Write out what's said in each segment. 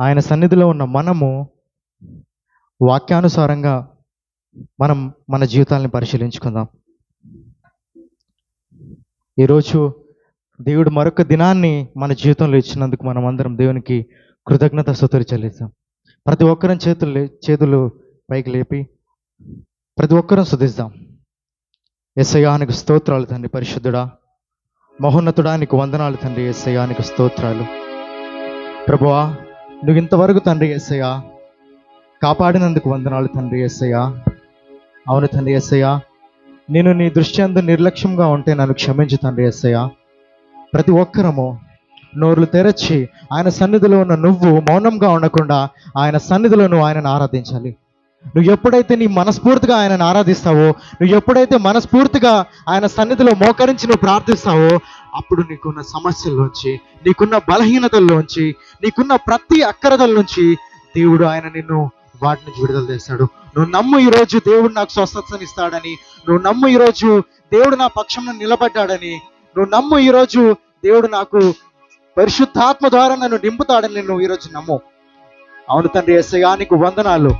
ఆయన సన్నిధిలో ఉన్న మనము వాక్యానుసారంగా మనం మన జీవితాలను పరిశీలించుకుందాం. ఈరోజు దేవుడు మరొక దినాన్ని మన జీవితంలో ఇచ్చినందుకు మనం అందరం దేవునికి కృతజ్ఞత స్థుతులు చెల్లిస్తాం. ప్రతి ఒక్కరం చేతులు లే- చేతులు పైకి లేపి ప్రతి ఒక్కరం శుద్ధిస్తాం ఎస్ఐయానికి స్తోత్రాలు తండ్రి పరిశుద్ధుడా మహోన్నతుడానికి వందనాలు తండ్రి ఎస్ఐయానికి స్తోత్రాలు. ప్రభువా నువ్వు ఇంతవరకు తండ్రి ఎస్ఐయా కాపాడినందుకు వందనాలు తండ్రి ఎస్ఐయా అవును తండ్రి ఎస్ఐయా నేను నీ దృష్టి అందు నిర్లక్ష్యంగా ఉంటే నన్ను క్షమించు తండ్రి ఎస్ఐయా ప్రతి ఒక్కరము నోర్లు తెరచి ఆయన సన్నిధిలో ఉన్న నువ్వు మౌనంగా ఉండకుండా ఆయన సన్నిధిలో నువ్వు ఆయనను ఆరాధించాలి. నువ్వు ఎప్పుడైతే నీ మనస్ఫూర్తిగా ఆయనను ఆరాధిస్తావో నువ్వు ఎప్పుడైతే మనస్ఫూర్తిగా ఆయన సన్నిధిలో మోకరించి నువ్వు ప్రార్థిస్తావో అప్పుడు నీకున్న సమస్యల్లోంచి నీకున్న బలహీనతల్లోంచి నీకున్న ప్రతి అక్కరదల నుంచి దేవుడు ఆయన నిన్ను వాటి నుంచి విడుదల చేస్తాడు. నువ్వు నమ్ము ఈరోజు దేవుడు నాకు స్వస్థతనిస్తాడని నువ్వు నమ్ము ఈరోజు దేవుడు నా పక్షంలో నిలబడ్డాడని నువ్వు నమ్ము ఈరోజు దేవుడు నాకు పరిశుద్ధాత్మ ద్వారా నన్ను నింపుతాడని నువ్వు ఈరోజు నమ్ము. అవును తండ్రి ఎస్ఐయానికి వందనాలు.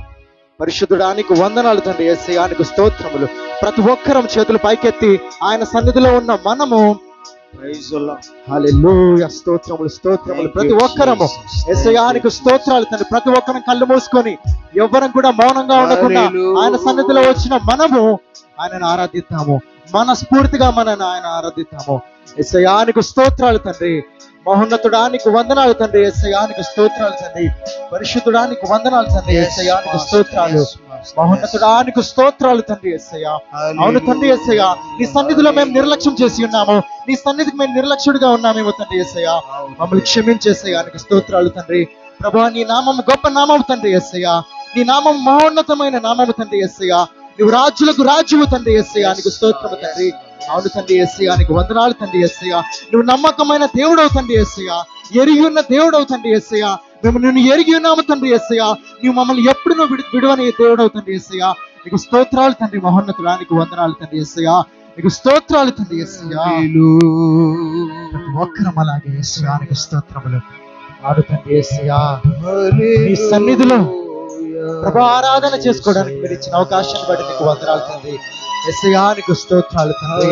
పరిశుద్ధుడానికి వందనాలు తండ్రి ఎస్ఐయానికి స్తోత్రములు. ప్రతి ఒక్కరం చేతులు పైకెత్తి ఆయన సన్నిధిలో ఉన్న మనము స్తోత్రములు స్తోత్రములు. ప్రతి ఒక్కరము ఎస్ఐయానికి స్తోత్రాలు తండ్రి. ప్రతి ఒక్కరం కళ్ళు మూసుకొని ఎవ్వరం కూడా మౌనంగా ఉండకుండా. ఆయన సన్నిధిలో వచ్చిన మనము ఆయనను ఆరాధిద్దాము మనస్ఫూర్తిగా మనను ఆయన ఆరాధిద్దాము ఎస్ఐయానికి స్తోత్రాలు తండ్రి. మహోన్నతుడానికి వందనాలు తండ్రి. ఎస్ఐయానికి స్తోత్రాలు తండ్రి. పరిశుద్ధుడానికి వందనాలు తండ్రి. ఎస్ఐయానికి స్తోత్రాలు. మహోన్నతుడానికి స్తోత్రాలు తండ్రి ఎస్ఐయా అవును తండ్రి ఎస్ఐయా నీ సన్నిధిలో మేము నిర్లక్ష్యం చేసి ఉన్నాము. నీ సన్నిధికి మేము నిర్లక్ష్యుడిగా ఉన్నామేమో తండ్రి ఎస్ఐయా మమ్మల్ని క్షమించేసేయానికి స్తోత్రాలు తండ్రి. ప్రభా నీ నామం గొప్ప నామం తండ్రి ఎస్ఐయా నీ నామం మహోన్నతమైన నామము తండ్రి ఎస్ఐయా నువ్వు రాజులకు రాజువు తండ్రి ఎస్ఐయా నీకు స్తోత్రము తండ్రి. అవును తండ్రి ఎస్ఐయా నీకు వందనాలు తండ్రి ఎస్ఐయా నువ్వు నమ్మకమైన దేవుడవు తండ్రి ఎస్ఐయా ఎరిగి ఉన్న దేవుడవు తండ్రి ఎస్ఐయా మేము నిన్ను ఎరిగి ఉన్నాము తండ్రి ఎస్ఐయా నువ్వు మమ్మల్ని ఎప్పుడు నువ్వు విడు విడువని దేవుడవు తండ్రి ఎస్ఐయా నీకు స్తోత్రాలు తండ్రి మహోన్నతుడానికి వందనాలు తండ్రి ఎస్ఐయా నీకు స్తోత్రాలు తండ్రి ప్రతి ఒక్కరం అలాగే యేసుగానికి స్తోత్రములు. ఆడు తండ్రి నీ సన్నిధిలో ప్రభు ఆరాధన చేసుకోవడానికి మీరు ఇచ్చిన అవకాశాన్ని బట్టి నీకు వందనాలు తండ్రి ఎస్ఐయానికి స్తోత్రాలు తండ్రి.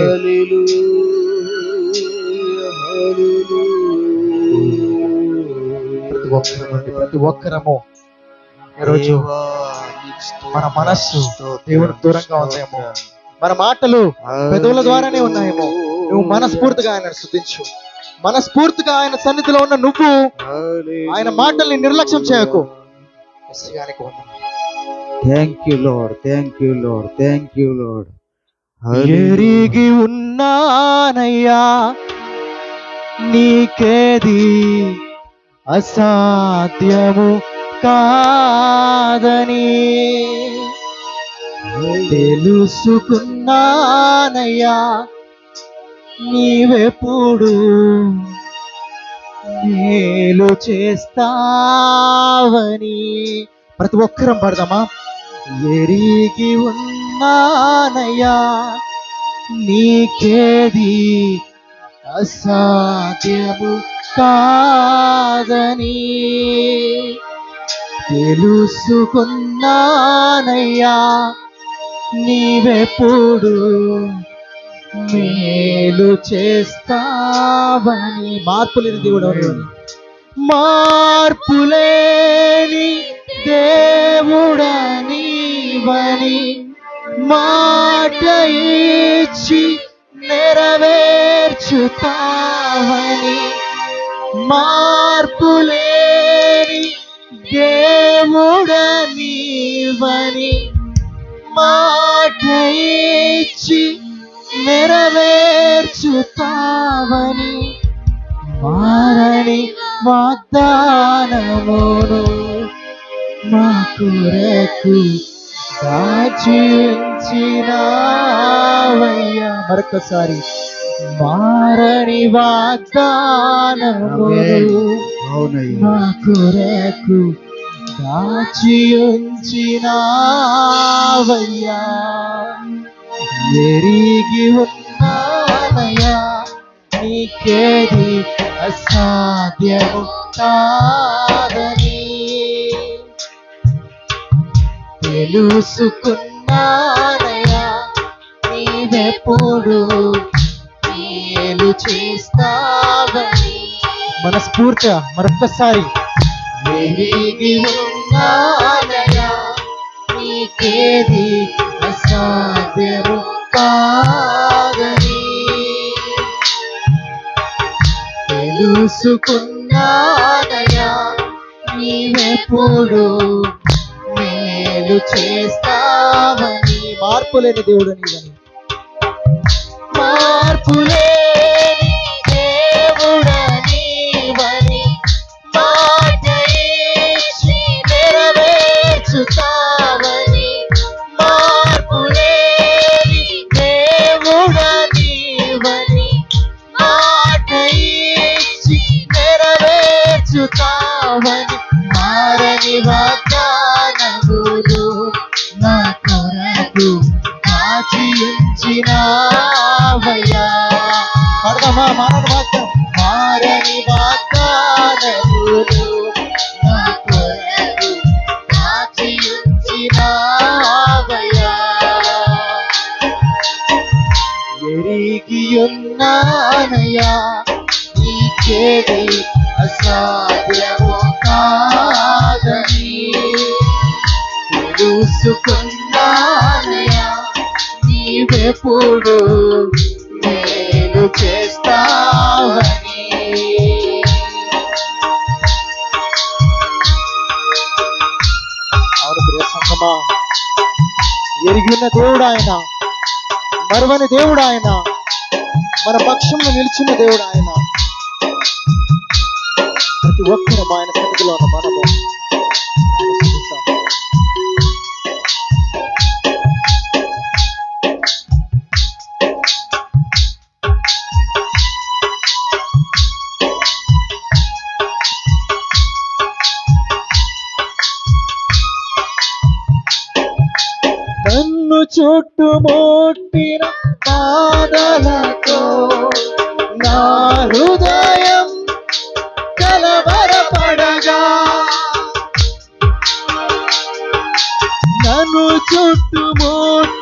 ఒక్కరము ప్రతి ఒక్కరము ఈరోజు మన మనస్సు దేవునికి దూరంగా ఉందేమో మన మాటలు పెదవుల ద్వారానే ఉన్నాయేమో. నువ్వు మనస్ఫూర్తిగా ఆయన స్థుతించు. మనస్ఫూర్తిగా ఆయన సన్నిధిలో ఉన్న నువ్వు ఆయన మాటల్ని నిర్లక్ష్యం చేయకు. Thank you Lord thank you Lord thank you Lord ఎరిగి ఉన్నానయ్యా నీకేది అసాధ్యము కాదని తెలుసుకున్నానయ్యా నీవెప్పుడు మేలు చేస్తావని. ప్రతి ఒక్కరం పడదామా? ఎరిగి ఉన్నానయ్యా నీకేది అసాధ్యము కాదని తెలుసుకున్నానయ్యా నీవెప్పుడు మేలు చేస్తావని మార్పులేని దేవుడు ఎవరు? మార్పులేని దేవుడనీవని మాట ఇచ్చి నెరవేర్చుతావని మార్పులేని దేవుడనివని మాట ఇచ్చి నెరవేర్చుతావని మారని వాగ్దానమును మాకు కొరకు దాచి మార్చినావయ్యా మరొకసారి మారని వాగ్దానము నా కొరకు దాచి ఉంచినావయ్యా. ఎరిగి ఉన్నానయ్యా. నీకేది అసాధ్యము కాదని తెలుసుకున్న నీవెప్పుడు మేలు చేస్తావని మనస్ఫూర్తిగా మరొక్కసారి. ఎరిగి ఉన్నానయ్యా నీకేది అసాధ్యము కాదని తెలుసుకున్నానయ్యా నీవెప్పుడు మేలు చేస్తావని మార్పు లేని దేవుడు నీవని. మార్పులే నీకేది అసాధ్యము కాదని తెలుసుకున్నానయ్యా. నీవెప్పుడు నేను చేస్తావని. ఎరిగిన దేవుడు ఆయన మరువని దేవుడు ఆయన మన పక్షంలో నిలిచిన దేవుడు ఆయన ప్రతి ఒక్కరూ ఆయన సన్నిధిలో ఉన్న మనము ఆయన స్తుతిస్తాం. నన్ను చుట్టుముట్టిన పాదలతో నా హృదయ నన్ను చుట్టుముట్టిన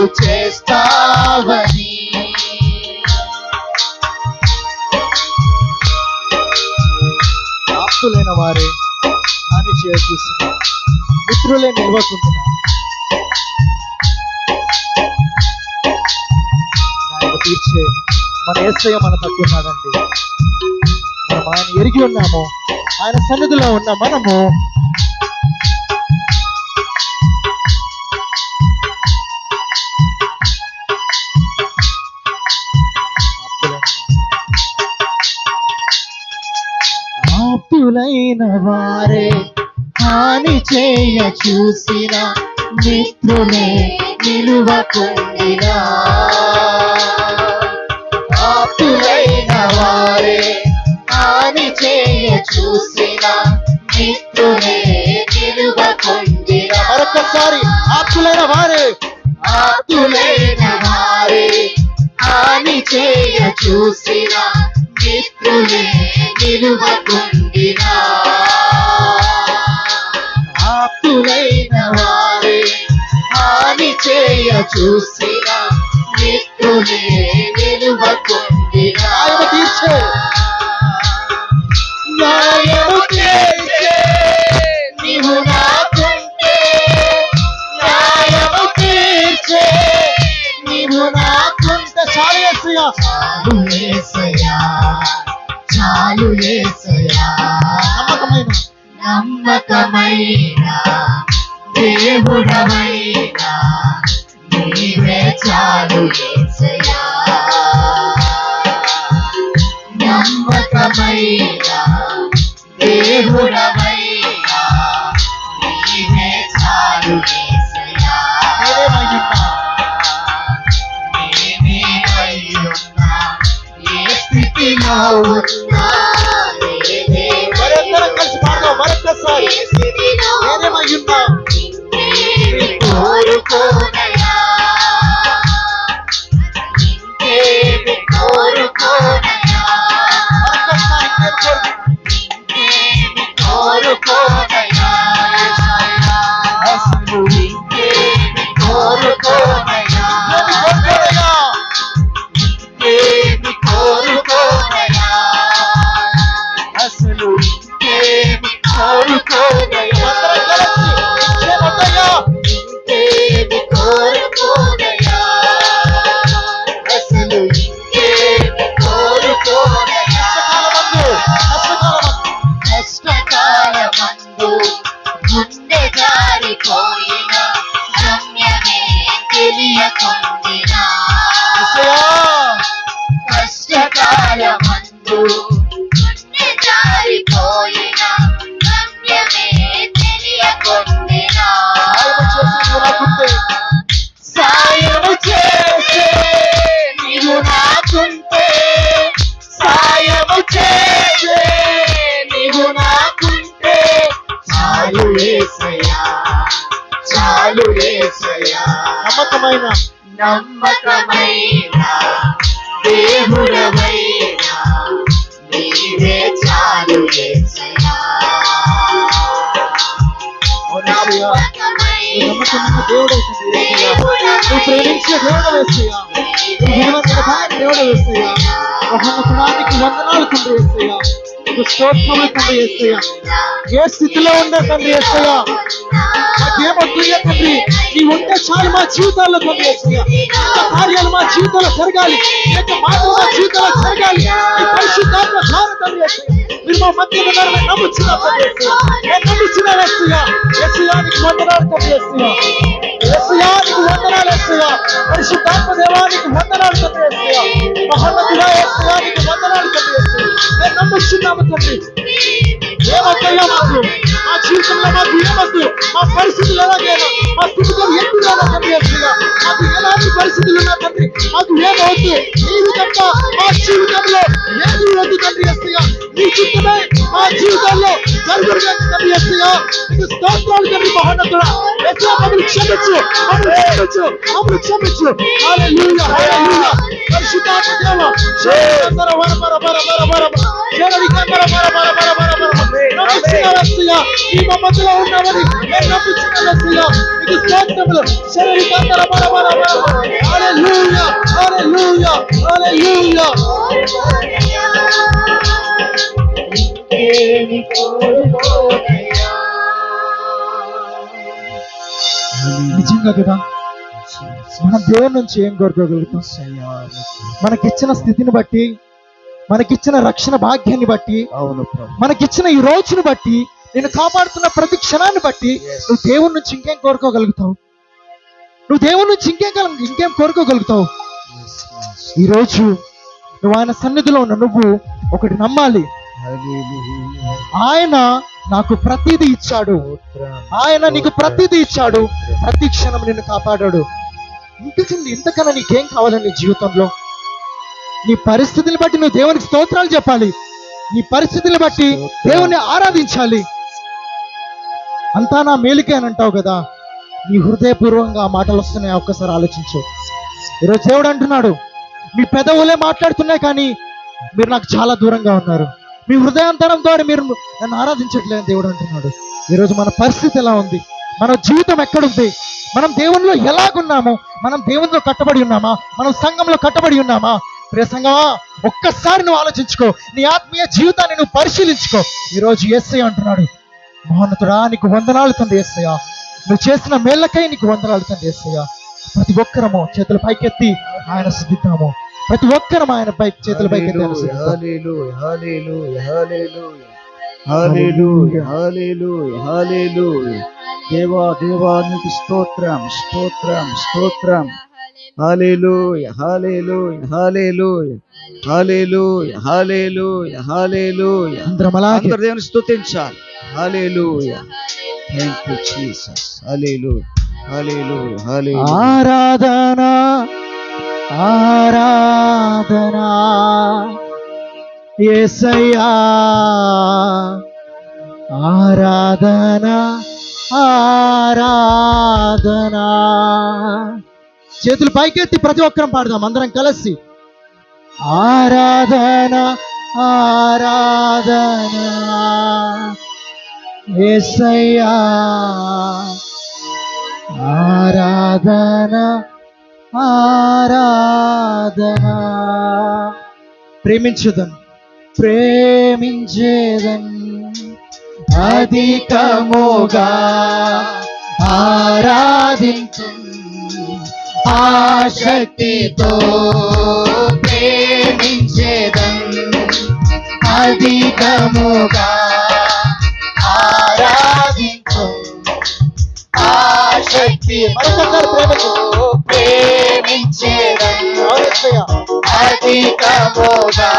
మేలు చేస్తావని. ఆప్తులైన వారే హాని చేయ మిత్రులే నిలవకుంటున్నా తీర్చే మన ఏసయ మన తక్కున్నాడండి మనం ఆయన ఎరిగి ఉన్నాము. ఆయన సన్నిధిలో ఉన్న మనము ఆప్తులైన వారే హాని చేయ చూసిన మిత్రులే నిలువకుండినా ఆప్తులైన వారే హాని చేయ చూసిన మిత్రులే నిలువకుండినా మరొకసారి ఆప్తులైన వారే హాని చేయ చూసిన మిత్రులే నిలువకుండినా ఆప్తులైన వారే హాని చేయ చూసిన మిత్రులే నిలువకుండినా న్యాయము తీర్చే. న్యాయము చేసే నీవు నాకుంటే చాలు ఏసయ్యా చాలు ఏసయ్యా చాలు ఏసయ్యా నమ్మకమైన నమ్మకమైన దేవుడమైన నీవే చాలు ఏసయ్యా నమ్మకమైన దేవుడమైన ఉన్నా మరందరం కలిసి పాడదాం మరొక్కసారి స్థితిలో నేనేమయ్యున్నా నువ్వు ప్రేమించే దేవుడు వేసయ్యా నువ్వు విలువైన దేవుడు వేసయ్యా మహోన్నతుడానికి వందనాలు తండ్రి వేసయ్యా నీకు స్తోత్రములు తండ్రి ఏసయ్య ఏ స్థితిలో ఉండే తండ్రి ఏసయ్య మాకేమొద్దు ఏ తండ్రి. నీ ఉంటే చాలు మా జీవితాల్లో తండ్రి ఏసయ్య కార్యాలు మా జీవితంలో జరగాలి. యొక్క మాటలు మా జీవితంలో జరగాలి. పరిశుద్ధాత్మ ధార తండ్రి వేసయ్యా మీరు మా మధ్య ఉన్నారు మేము నమ్ముచున్నాం తండ్రి వేసయ్యా మేము నమ్ముచున్నాం వేసయ్యా వేసయ్యా వందనాలు తండ్రి వేసయ్యానికి వందనాలు వేసయ్యా పరిశుద్ధాత్మ దేవానికి వందనాలు తండ్రి వేసయ్యా మహోన్నతుడా వేసయ్యానికి వందనాలు తండ్రి వేసయ్యా మేము నమ్ముచున్నాము తండ్రి ఏమొద్దయ్యా మాకు మా జీవితంలో మాకు ఏమొద్దు మా పరిస్థితులు ఎలాగైనా మా స్థితిగతులు ఎప్పుడైనా తండ్రి వేసయ్యా మాకు ఎలాంటి పరిస్థితులు ఉన్నా తండ్రి మాకు ఏమవుతు నీవు తప్ప మా జీవితంలో ఏది వద్దు తండ్రి వేసయ్యా నీ చిత్తమే మా జీవితంలో జరుగుడు తండ్రి వేసయ్యా నీకు స్తోత్రాలు తండ్రి మహోన్నతుడా ఎట్లా మమ్మల్ని క్షమించు మమ్మల్ని క్షమించు మమ్మల్ని క్షమించు హల్లెలూయా హల్లెలూయా పరిశుద్ధాత్మ దేవ శరణర వర వర వర వర వర శరణి కందర వర వర వర వర వర నమ్ముచున్న వేసయ్యా ఈ మమ్మతులో ఉన్నామని మేము నమ్ముచున్న వేసయ్యా నీకు స్తోత్రములు శరణి కందర వర వర వర హల్లెలూయా హల్లెలూయా హల్లెలూయా ఇంకేమి కోరుకోనయ్యా నిజంగా కదా? మనం దేవుని నుంచి ఏం కోరుకోగలుగుతాం? మనకిచ్చిన స్థితిని బట్టి మనకిచ్చిన రక్షణ భాగ్యాన్ని బట్టి అవును మనకిచ్చిన ఈ రోజును బట్టి నేను కాపాడుతున్న ప్రతి క్షణాన్ని బట్టి నువ్వు దేవుని నుంచి ఇంకేం కోరుకోగలుగుతావు? నువ్వు దేవుని నుంచి ఇంకేం కల- ఇంకేం కోరుకోగలుగుతావు? ఈ రోజు నువ్వు ఆయన సన్నిధిలో ఉన్న నువ్వు ఒకటి నమ్మాలి. ఆయన నాకు ప్రతిదీ ఇచ్చాడు. ఆయన నీకు ప్రతిదీ ఇచ్చాడు. ప్రతి క్షణం నిన్ను కాపాడాడు. ఇంతకింది ఇంతకన్నా నీకేం కావాలని నీ జీవితంలో? నీ పరిస్థితిని బట్టి నువ్వు దేవునికి స్తోత్రాలు చెప్పాలి. నీ పరిస్థితిని బట్టి దేవుని ఆరాధించాలి. అంతా నా మేలుకే అని అంటావు కదా? నీ హృదయపూర్వకంగా ఆ మాటలు వస్తున్నాయి. ఒక్కసారి ఆలోచించు. ఈరోజు దేవుడు అంటున్నాడు మీ పెదవులే మాట్లాడుతున్నాయి కానీ మీరు నాకు చాలా దూరంగా ఉన్నారు. మీ హృదయాంతరంతో మీరు నన్ను ఆరాధించట్లేదు దేవుడు అంటున్నాడు. ఈరోజు మన పరిస్థితి ఎలా ఉంది? మన జీవితం ఎక్కడుంది? మనం దేవునిలో ఎలాగున్నాము? మనం దేవునిలో కట్టబడి ఉన్నామా? మనం సంఘంలో కట్టబడి ఉన్నామా? ప్రియ సంఘమా ఒక్కసారి నువ్వు ఆలోచించుకో. నీ ఆత్మీయ జీవితాన్ని నువ్వు పరిశీలించుకో. ఈరోజు ఎస్ఐ అంటున్నాడు. మహోన్నతుడా నీకు వందనాలు తండ్రి ఎస్ఐయా నువ్వు చేసిన మేళ్ళకై నీకు వందనాలు తండ్రి ఎస్ఐయా ప్రతి ఒక్కరము చేతులు పైకెత్తి ఆయన సిద్ధిద్దాము ప్రతి ఒక్కరం ఆయన పై చేతులు పైకెత్తి ఆయన స్తుతిద్దాం. హల్లెలూయా హల్లెలూయా హల్లెలూయా. హల్లెలూయా. హల్లెలూయా హల్లెలూయా. దేవా దేవా నీకు స్తోత్రం స్తోత్రం స్తోత్రం. హల్లెలూయా హల్లెలూయా హల్లెలూయా. హల్లెలూయా హల్లెలూయా హల్లెలూయా. అందరం అలాగే. అందరు దేవుని స్తుతించాలి. Hallelujah. Thank you Jesus hallelujah hallelujah hallelujah. ఆరాధన ఆరాధనా. యేసయ్యా ఆరాధనా ఆరాధనా. చేతులు పైకెత్తి ప్రతి ఒక్కరం పాడదాం అందరం కలిసి. ఆరాధన ఆరాధన. యేసయ్యా ఆరాధన. ఆరాధన. ప్రేమించుదం ప్రేమించేదన్. అధికముగా ఆరాధించు ఆశక్తితో ప్రేమించేదం అధికముగా ఆరాధించు ఆశక్తి మరొకసారి ప్రేమించు ప్రేమించేదం అధికముగా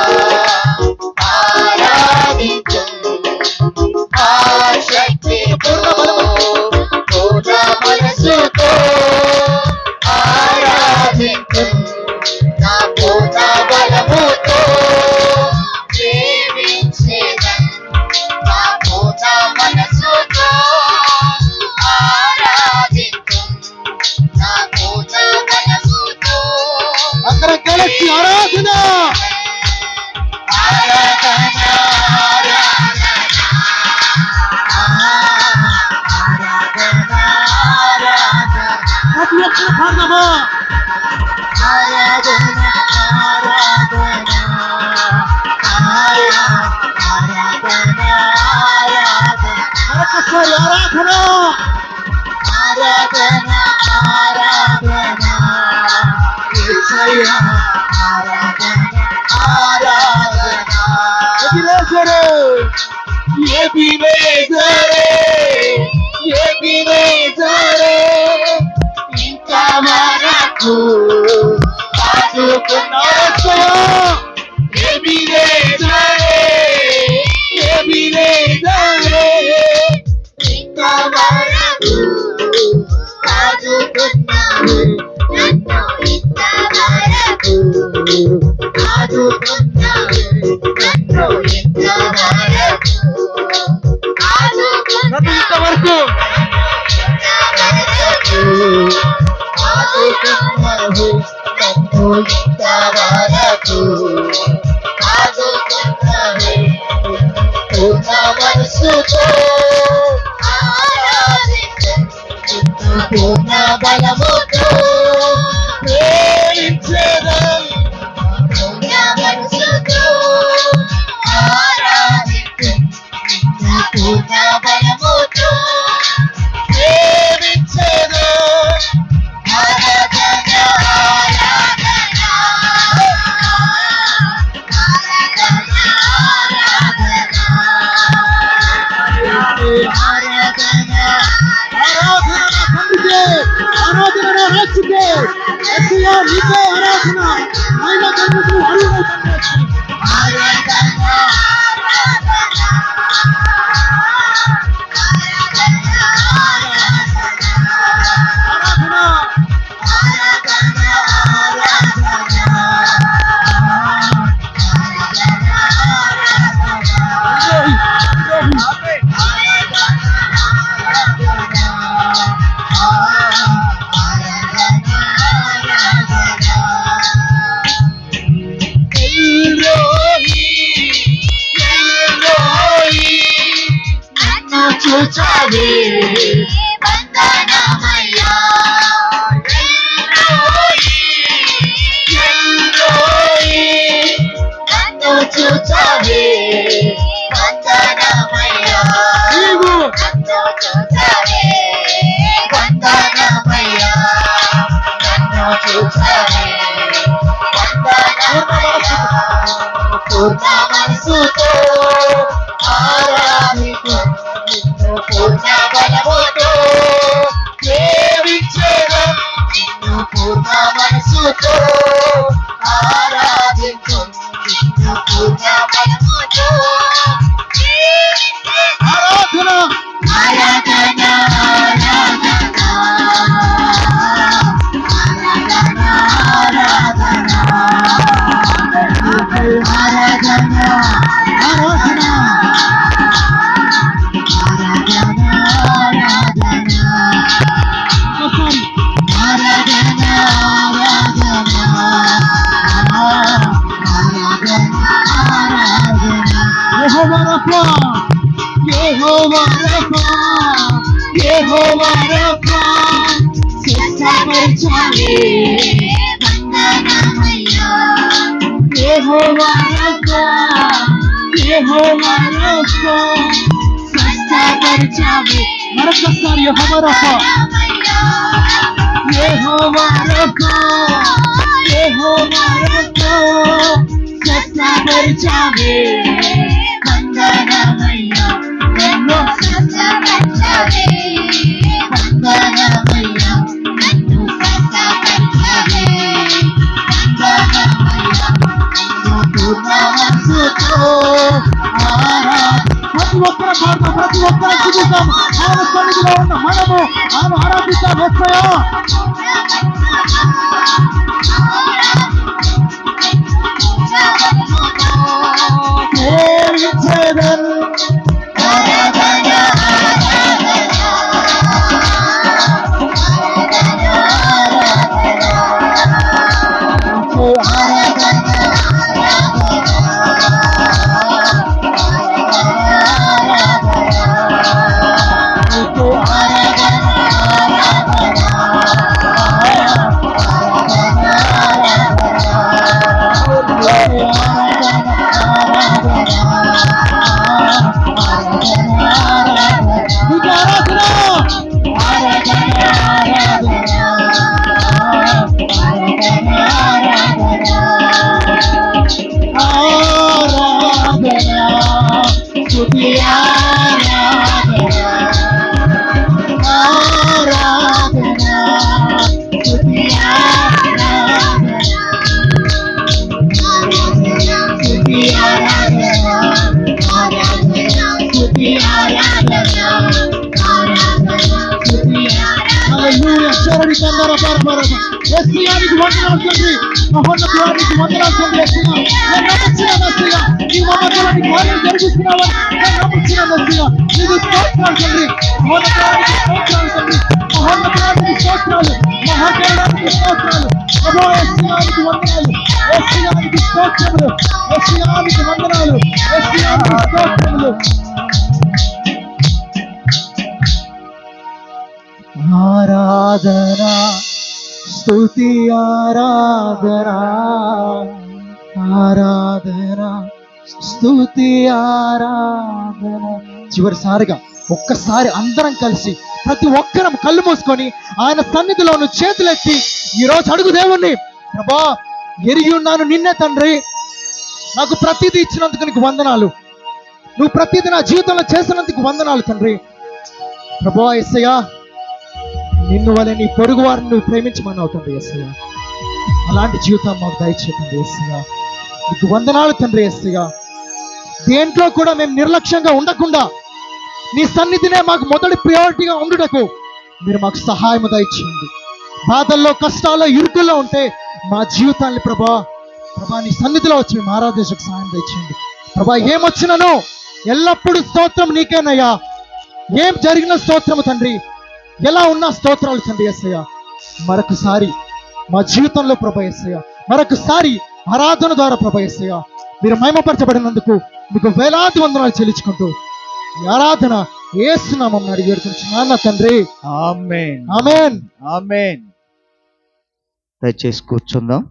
అందరం కలిసి ఆరాధన ఆరాధన ఆరాధన ఆరాధన ప్రతి ఒక్కరు పాడదామా ఆరాధన ఆరాధన ఆరాధన ఆరాధన మరొకసారి ఆరాధన ఆరాధన ఆరాధన యేసయ్యా ఆరాధన ఆరాధన ఎబినేజరే ఎబినేజరే ఎబినేజరే ఇంకా వరకు ఆదుకున్నాడు ఆరాధించు బలము చేయుచావే చూచావే వందనమయ్యా నన్ను చూచావే వందనమయ్యా నన్ను చూచావే వందనమయ్యా పూర్ణ మనసుతో রাখা ইহোবা রাখা সেখানে চলে ইহোবা রাখা ইহোবা রাখা সেখানে চলে মারাকাসার ইহোবা রাখা ইহোবা রাখা ইহোবা রাখা সেখানে চলে বন্দনা పాడతాం ప్రతి ఒక్కరూ చూపిస్తాం ఆయన సన్నిధిలో ఉన్న మనము ఆమె ఆరాధిస్తాం వస్తాయా శరణి కందర పరపరమ యేసుయానికి వందనాలు తండ్రి మహోన్నతునికి వందనాలు తండ్రి యేసుయా నేను నమ్ముచున్న మెస్సియా నీ మమ్మల్ని కార్యం జరిగిస్తున్నావని నేను నమ్ముచున్న మెస్సియా నీకు స్తోత్రాలు తండ్రి మహోన్నతునికి స్తోత్రాలు తండ్రి మహోన్నతునికి స్తోత్రాలు మహాదేవునికి స్తోత్రాలు ప్రభు యేసుయానికి వందనాలు యేసుయానికి స్తోత్రములు యేసుయానికి వందనాలు యేసుయానికి స్తోత్రములు ఆరాధనా స్తుతి ఆరాధనా ఆరాధనా స్తుతి ఆరాధన. చివరిసారిగా ఒక్కసారి అందరం కలిసి ప్రతి ఒక్కరం కళ్ళు మూసుకొని ఆయన సన్నిధిలో నువ్వు చేతులెత్తి ఈరోజు అడుగు దేవుణ్ణి ప్రభా ఎరిగి ఉన్నాను నిన్నే తండ్రి. నాకు ప్రతిదీ ఇచ్చినందుకు నీకు వందనాలు. నువ్వు ప్రతిదీ నా జీవితంలో చేసినందుకు వందనాలు తండ్రి. ప్రభా ఎస్సయ్యా నిన్ను వలె నీ పొరుగు వారిని నువ్వు ప్రేమించమని అవుతుంది ఎస్సయ్య అలాంటి జీవితం మాకు దయచేయండి ఎస్సయ్య నీకు వందనాలు తండ్రి ఎస్సయ్య దేంట్లో కూడా మేము నిర్లక్ష్యంగా ఉండకుండా నీ సన్నిధినే మాకు మొదటి ప్రియారిటీగా ఉండుటకు మీరు మాకు సహాయం దయచేయండి. బాధల్లో కష్టాల్లో ఇరుకుల్లో ఉంటే మా జీవితాన్ని ప్రభా ప్రభా నీ సన్నిధిలో వచ్చి మేము ఆరాధేశకు సహాయం దయచేయండి. ప్రభా ఏమొచ్చినను ఎల్లప్పుడూ స్తోత్రం నీకేనయ్యా. ఏం జరిగిన స్తోత్రము తండ్రి. ఎలా ఉన్నా స్తోత్రాలు తండ్రి ఎస్సయ్య మరొకసారి మా జీవితంలో ప్రభ ఎస్సయ్య మరొకసారి ఆరాధన ద్వారా ప్రభ ఎస్సయ్య మీరు మహిమపరచబడినందుకు మీకు వేలాది వందనాలు చెల్లించుకుంటూ ఈ ఆరాధన ఏసునామం అడిగి నాన్న తండ్రి. ఆమెన్. ఆమెన్. ఆమెన్. దయచేసి కూర్చుందాం.